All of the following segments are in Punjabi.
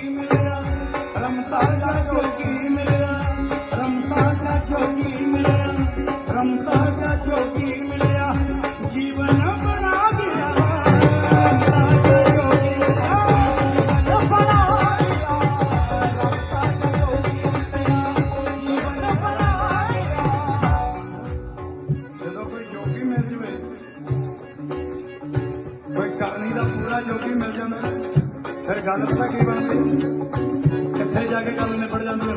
ਜੋਗੀ ਮਿਲਿਆ ਰਮਤਾ ਦਾ ਜੋਗੀ ਮਿਲਿਆ ਰਮਤਾ ਦਾ ਜੋਗੀ ਮਿਲਿਆ ਰਮਤਾ ਦਾ ਜੋਗੀ ਮਿਲਿਆ ਜੀਵਨ ਬਣਾ ਗਿਆ। ਰਮਤਾ ਦਾ ਜੋਗੀ ਮਿਲਿਆ ਜੀਵਨ ਬਣਾ ਗਿਆ ਰਮਤਾ ਦਾ ਜੋਗੀ ਮਿਲਿਆ ਜੀਵਨ ਬਣਾ ਗਿਆ ਜਦੋਂ ਕੋਈ ਜੋਗੀ ਮਿਲ ਜਵੇ, ਕੋਈ ਕਰਨੀ ਦਾ ਪੂਰਾ ਜੋਗੀ ਮਿਲ ਜਾਂਦਾ। ਫਿਰ ਗੱਲ ਪਤਾ ਕੀ ਬਣਦੀ? ਕਿੱਥੇ ਜਾ ਕੇ ਗੱਲ ਨਿਬੜ ਜਾਂਦੀ ਹੈ।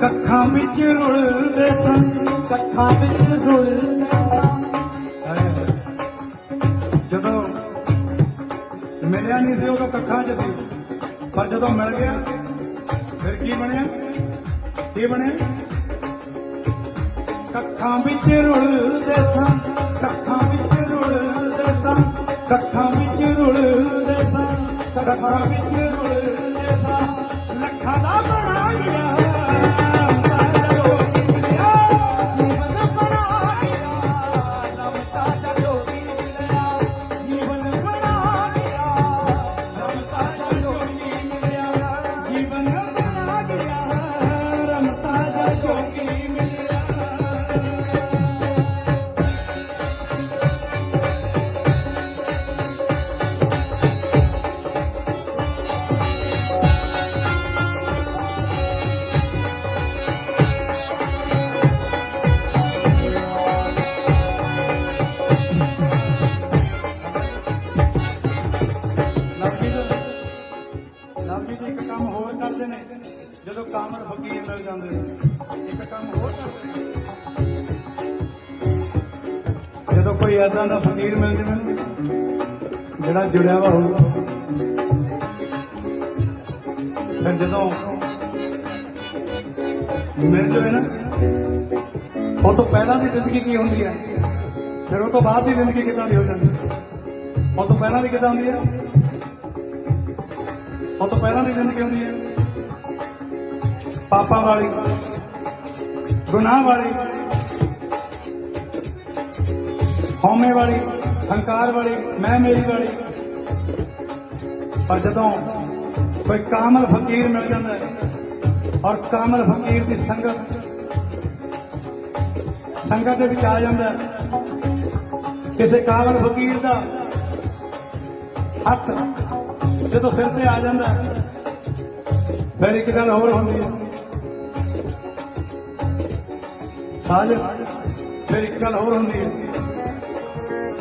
ਕੱਖਾਂ ਵਿੱਚ ਰੁਲਦੇ ਸਨ। ਕੱਖਾਂ ਵਿੱਚ ਰੁਲਦੇ ਸਨ। ਜਦੋਂ ਮਿਲਿਆ ਨਹੀਂ ਸੀ ਉਦੋਂ ਕੱਖਾਂ 'ਚ ਸੀ। ਪਰ ਜਦੋਂ ਮਿਲ ਗਿਆ ਫਿਰ ਕੀ ਬਣਿਆ? ਕੀ ਬਣਿਆ? ਕੱਖਾਂ ਵਿੱਚ ਰੁਲਦੇ ਸਾਂ ਕੱਖਾਂ ਵਿੱਚ ਕੱਖਾਂ ਵਿੱਚ ਰੁਲਦੇ ਸਾਂ ਕੱਖਾਂ ਵਿੱਚ ਰੁਲਦੇ ਸਾਂ ਲੱਖਾਂ ਦਾ ਬਣਾ ਗਿਆ ਜਦੋਂ ਕਾਮਰ ਫਕੀਰ ਮਿਲ ਜਾਂਦੇ ਇੱਕ ਕੰਮ ਹੋਰ ਕਰਦੇ ਜਦੋਂ ਕੋਈ ਐਦਾਂ ਦਾ ਫਕੀਰ ਮਿਲ ਜਾਵੇ ਨਾ, ਜਿਹੜਾ ਜੁੜਿਆ ਵਾ ਹੋਊਗਾ। ਫਿਰ ਜਦੋਂ ਮਿਲ ਜਾਵੇ ਨਾ ਉਹ ਤੋਂ ਪਹਿਲਾਂ ਦੀ ਜ਼ਿੰਦਗੀ ਕੀ ਹੁੰਦੀ ਹੈ? ਫਿਰ ਉਹ ਤੋਂ ਬਾਅਦ ਦੀ ਜ਼ਿੰਦਗੀ ਕਿੱਦਾਂ ਦੀ ਹੋ ਜਾਂਦੀ ਉਹ ਤੋਂ ਪਹਿਲਾਂ ਦੀ ਕਿੱਦਾਂ ਹੁੰਦੀ ਹੈ? ਉਹ ਤੋਂ ਪਹਿਲਾਂ ਦੀ ਜ਼ਿੰਦਗੀ ਹੁੰਦੀ ਹੈ? ਪਾਪਾਂ ਵਾਲੀ ਗੁਨਾਹ ਵਾਲੀ ਹਉਮੈ ਵਾਲੀ ਹੰਕਾਰ ਵਾਲੀ ਮੈਂ ਮੇਰੀ ਵਾਲੀ। ਪਰ ਜਦੋਂ ਕੋਈ ਕਾਮਲ ਫਕੀਰ ਮਿਲ ਜਾਂਦਾ ਹੈ ਔਰ ਕਾਮਲ ਫਕੀਰ ਦੀ ਸੰਗਤ ਸੰਗਤ ਦੇ ਵਿੱਚ ਆ ਜਾਂਦਾ ਕਿਸੇ ਕਾਮਲ ਫਕੀਰ ਦਾ ਹੱਥ ਜਦੋਂ ਸਿਰ ਤੇ ਆ ਜਾਂਦਾ ਹੈ, ਫਿਰ ਇੱਕ ਗੱਲ ਹੋਰ ਹੁੰਦੀ ਹੈ। ਸਾਜ ਫਿਰ ਇੱਕ ਗੱਲ ਹੋਰ ਹੁੰਦੀ ਹੈ।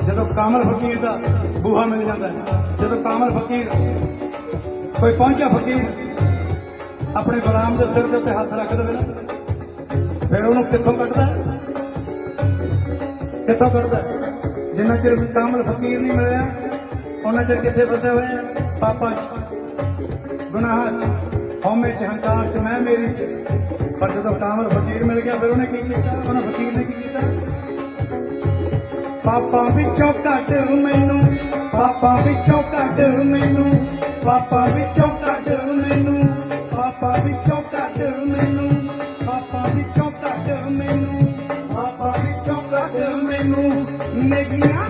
ਜਦੋਂ ਕਾਮਲ ਫਕੀਰ ਦਾ ਬੂਹਾ ਮਿਲ ਜਾਂਦਾ ਹੈ, ਜਦੋਂ ਕਾਮਲ ਫਕੀਰ ਕੋਈ ਪਹੁੰਚਿਆ ਫਕੀਰ, ਆਪਣੇ ਗੁਲਾਮ ਦੇ ਸਿਰ ਦੇ ਉੱਤੇ ਹੱਥ ਰੱਖ ਦੇਵੇ ਨਾ, ਫਿਰ ਉਹਨੂੰ ਕਿੱਥੋਂ ਕੱਢਦਾ ਕਿੱਥੋਂ ਕੱਢਦਾ ਜਿੰਨਾ ਚਿਰ ਕਾਮਲ ਫਕੀਰ ਨਹੀਂ ਮਿਲਿਆ, ਉਹਨਾਂ ਚਿਰ ਕਿੱਥੇ ਫਸੇ ਹੋਏ ਆ? ਪਾਪਾਂ 'ਚ, ਗੁਨਾਹਾਂ 'ਚ। ਹਉਮੈ 'ਚ ਹੰਕਾਰ 'ਚ ਮੈਂ ਮੇਰੀ 'ਚ। ਪਰ ਜਦੋਂ ਕਾਮਲ ਫਕੀਰ ਮਿਲ ਗਿਆ, ਫਿਰ ਉਹਨੇ ਕੀ ਕੀਤਾ? ਉਹਨਾਂ ਫਕੀਰ ਨੇ ਕੀ ਕੀਤਾ? ਪਾਪਾਂ ਵਿੱਚੋਂ ਕੱਢ ਮੈਨੂੰ। ਪਾਪਾਂ ਵਿੱਚੋਂ ਕੱਢ ਮੈਨੂੰ। ਪਾਪਾਂ ਵਿੱਚੋਂ ਕੱਢ ਮੈਨੂੰ। ਪਾਪਾਂ ਵਿੱਚੋਂ ਕੱਢ ਮੈਨੂੰ। ਪਾਪਾਂ ਵਿੱਚੋਂ ਕੱਢ ਮੈਨੂੰ। ਪਾਪਾਂ ਵਿੱਚੋਂ ਕੱਢ ਮੈਨੂੰ। ਨੇਕੀਆਂ